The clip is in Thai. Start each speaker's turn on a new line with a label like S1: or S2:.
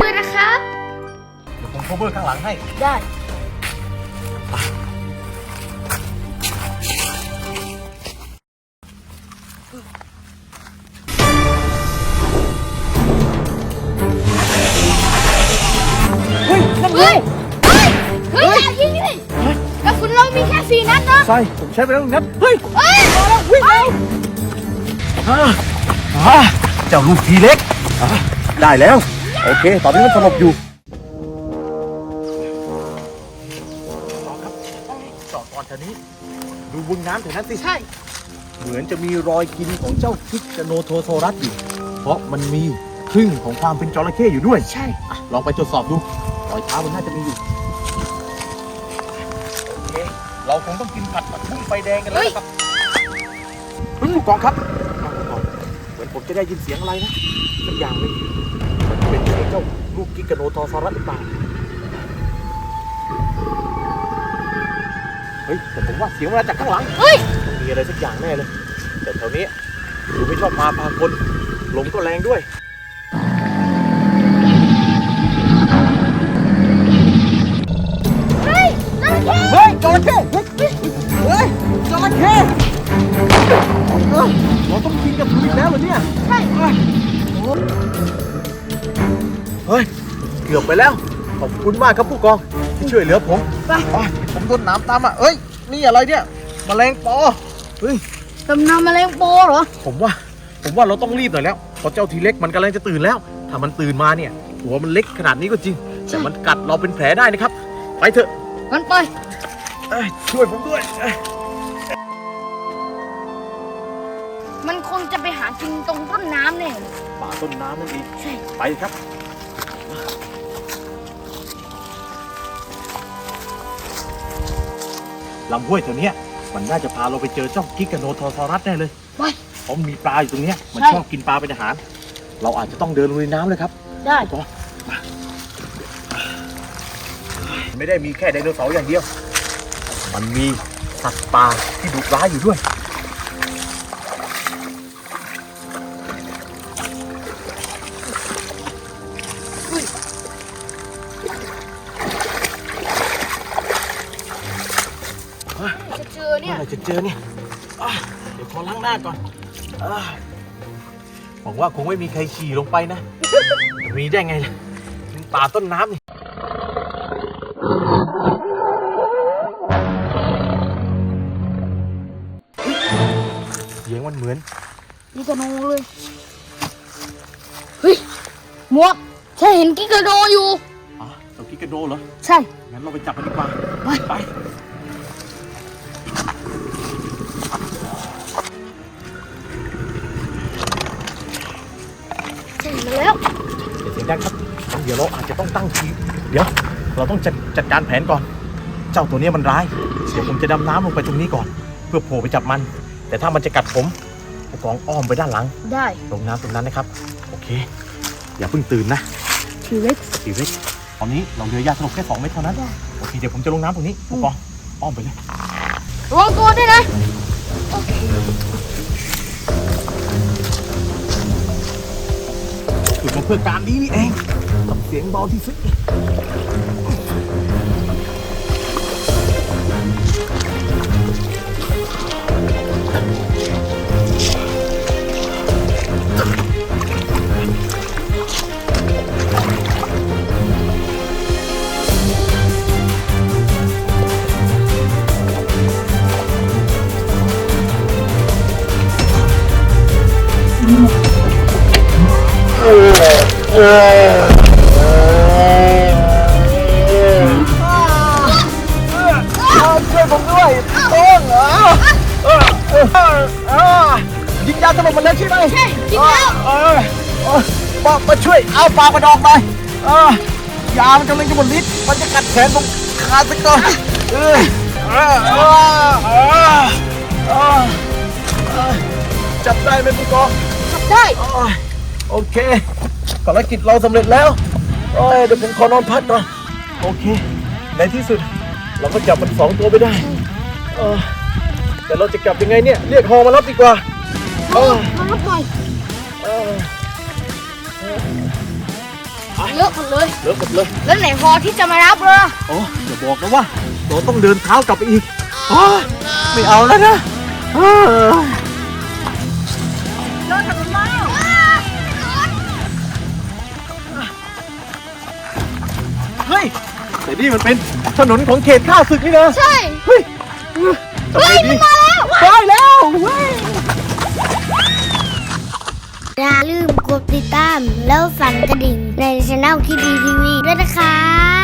S1: ด้วยนะครับ
S2: เดี๋ยวผม cover ข้างหลังให้
S1: ได้
S2: เฮ้ยนั่นไง
S1: เฮ้ย เฮ้ยอย่ายิงดิกระสุนเรามีแค่สี่นัดเนาะ
S2: ใช่ผมใช้ไปแล้วหนึ่งนัดเฮ้ย
S1: เฮ้ย
S2: วิ่งเร็วอ่าอ่าเจ้าลูกทีเล็กอ่าได้แล้ว โอเค ตอนนี้มันสลบอยู่ต่อครับจอดก่อนแถวนี้ ดูบึงน้ำแถวนั้นสิ
S1: ใช่
S2: เหมือนจะมีรอยกินของเจ้าคิกโนโทโซรัสอยู่ เพราะมันมีครึ่งของความเป็นจระเข้อยู่ด้วย
S1: ใช่
S2: อะลองไปตรวจสอบดู รอยเท้ามันน่าจะมีอยู่ โอเค เราคงต้องกินผัดผักบุ้งไฟแดงกันแล้วนะครับเฮ้ยผู้กองครับผู้กองเหมือนผมจะได้ยินเสียงอะไรนะสักอย่างหนึงมัน เป็นเสียงเจ้าลูกกิกโนโทซอรัสหรือเปล่าเฮ้ยแต่ผมว่าเสียงมันมาจากข้างหลัง
S1: เฮ้ย
S2: ต้องมีอะไรสักอย่างแน่เลย แต่แถวนี้ดูไม่ชอบมาพากลลมก็แรงด้วย
S1: เฮ้ยจระเข้
S2: เฮ้ยจระเข้เฮ้ยเฮ้ยจระเข้เอ้ยเราต้องกินกับทุกแล้วเหรอเนี่ย
S1: ใช่
S2: เฮ้ย เกือบไปแล้ว ขอบคุณมากครับผู้กองที่ช่วยเหลือผม
S1: ไป
S2: ไปผมโดนน้ำตามอะเอ้ย นี่อะไรเนี่ยแมลงปอเฮ้ย
S1: ตำนานแมลงโปเหรอ
S2: ผมว่า ผมว่าเราต้องรีบหน่อยแล้วเพราะเจ้าทีเล็กมันกำลังจะตื่นแล้ว ถ้ามันตื่นมาเนี่ย หัวมันเล็กขนาดนี้ก็จริง แต่มันกัดเราเป็นแผลได้นะครับ ไปเถอะ
S1: มันไป
S2: เอ้ยช่วยผมด้วยเอ้ย
S1: มันคงจะไปหากินตรงต้นน้ำเนี่ย
S2: ป่าต้นน้ำนั่นเอง
S1: ใช่
S2: ไปครับ ลำห้วยแถวเนี้ยมันน่าจะพาเราไปเจอเจ้ากิกาโนทอซอรัสแน่เลย
S1: ไป
S2: เพราะมันมีปลาอยู่ตรงเนี้ยมัน
S1: ใช่
S2: ชอบกินปลาเป็นอาหาร เราอาจจะต้องเดินลงในน้ำเลยครับ
S1: ได้
S2: ก็มาไม่ได้มีแค่ไดโนเสาร์อย่างเดียว มันมีสัตว์ป่าที่ดุร้ายอยู่ด้วย
S1: จะเจอเนี่ย
S2: เมื่อไหร่จะเจอเนี่ยอะเดี๋ยวขอล้างหน้าก่อนอะหวังว่าคงไม่มีใครขี่ลงไปนะ มีได้ไงล่ะเป็นป่าต้นน้ำนี่เสียงมันเหมือน
S1: กิกาโนเลย เฮ้ยหมวกฉันเห็นกิกาโนอยู่
S2: อะเจ้ากิกาโดเหรอ
S1: ใช่
S2: งั้นเราไปจับมันดีกว่า
S1: ไป
S2: ไป เดี๋ยวเสียงดังครับงั้นเดี๋ยวเราอาจจะต้องตั้งทีเดี๋ยวเราต้องจัดจัดการแผนก่อน เจ้าตัวเนี้ยมันร้ายเดี๋ยวผมจะดำน้ำลงไปตรงนี้ก่อน เพื่อโผล่ไปจับมัน แต่ถ้ามันจะกัดผมผู้กองอ้อมไปด้านหลัง
S1: ได้
S2: ลงน้ำตรงนั้นนะครับ โอเค อย่าเพิ่งตื่นนะ
S1: ทีเล็ก
S2: สีเล็กตอนนี้เราเรือยาสลบแค่2เมตรเท่านั้นโอเคเดี๋ยวผมจะลงน้ำตรงนี้ผู้กองอ้อมไปเลย
S1: ระวังตัวด้วยนะโอเค
S2: ฝึกมาเพื่อการนี้นี่เองกับเสียงเบาที่สุด ช่วยผมด้วยต้องเหรอยิงยาสลบมันแล้วใช่ไหม
S1: ใช่ยิงแล้ว
S2: เออเออมามาช่วยเอาปลากระดองไปยามันกำลังจะหมดฤทธิ์มันจะกัดแขนผมขาดซะก่อนเออจับได้ไหมผู้กอง
S1: ขับได้
S2: โอ้ยโอเคภารกิจเราสำเร็จแล้วโอ้ยเดี๋ยวผมขอนอนพักก่อนโอเค ในที่สุด เราก็จับมันสองตัวไปได้เออแต่เราจะกลับยังไงเนี่ย เรียกฮอมารับดีกว่าเออ
S1: มารับหน่อย
S2: เออเออ
S1: เยอะหมดเลย
S2: เลอะหมดเลย
S1: แล้วไหนพอที่จะมารับเลย
S2: โอ้อย่าบอกนะว่าเราต้องเดินเท้ากลับไปอีกโอ้ยไม่เอาแล้วนะเออ
S1: รถถังม
S2: เฮ้ยแต่นี่มันเป็นถนนของเขตข้าศึกนี่นะ
S1: ใช่
S2: เฮ้ยทำไงดีมาแล้วได้แล้วเว้ย
S3: อย่าลืมกดติดตามแล้วสั่นกระดิ่งในช่องคิดดีทีวีด้วยนะครับ